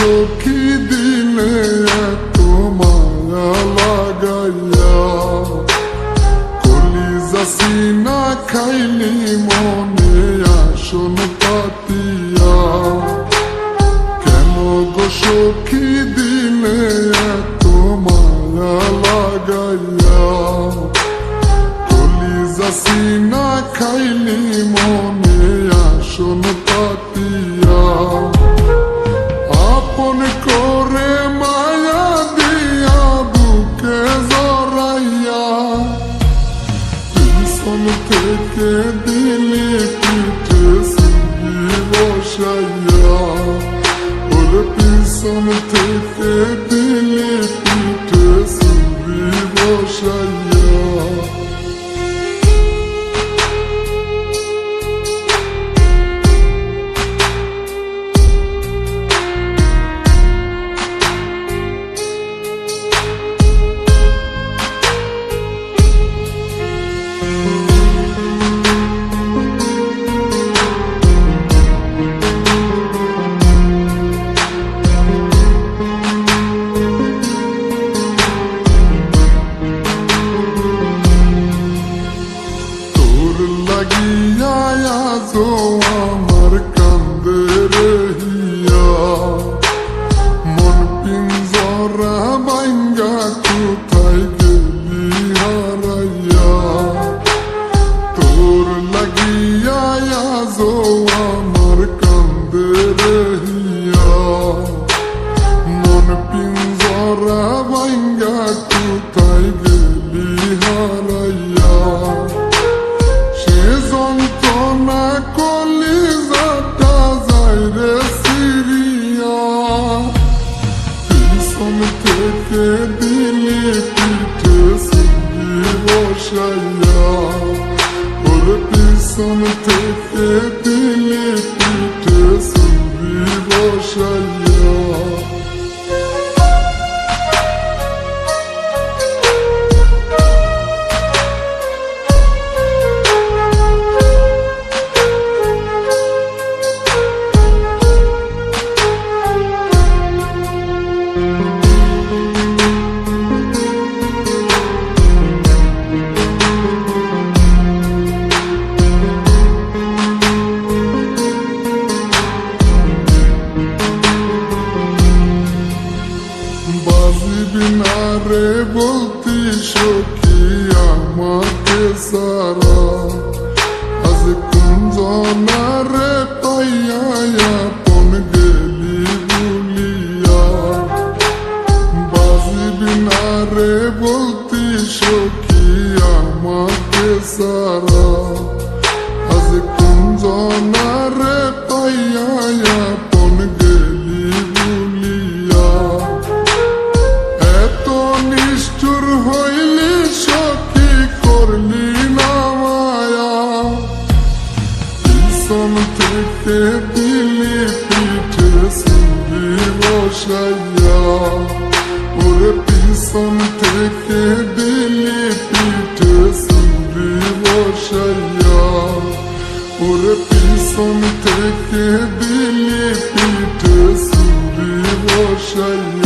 সখী দিলে এত মায়া লাগাইয়া। কলিজা সিনা খাইলি মনে আসন পাতিয়া। কেন গো সখী পিছন থেকে দিলে পিঠে সিঁড়ি বসাইয়া ওর পিছন থেকে লাগিয়া আজো আমার কান্দে রহিয়া। মন পিঞ্জরা বাইঙ্গা কোথায় বসাইয়া ওর পিছন থেকে দিলি পিঠে সিঁড়ি বসাইয়া বাজিবি সখী আমাকে সারা আজ কুঞ্জনা রে পাইয়া আপন গেলি ভুলিয়া বাজিবি না রে বলতি সখী আমাকে সারা আজ কুঞ্জনা রে পাইয়া থেকে দিলি পিঠে সিঁড়ি বসাইয়া ওরে পিছন থেকে দিলি পিঠে সিঁড়ি বসাইয়া ওরে পিছন থেকে দিলি পিঠে সিঁড়ি বসাইয়া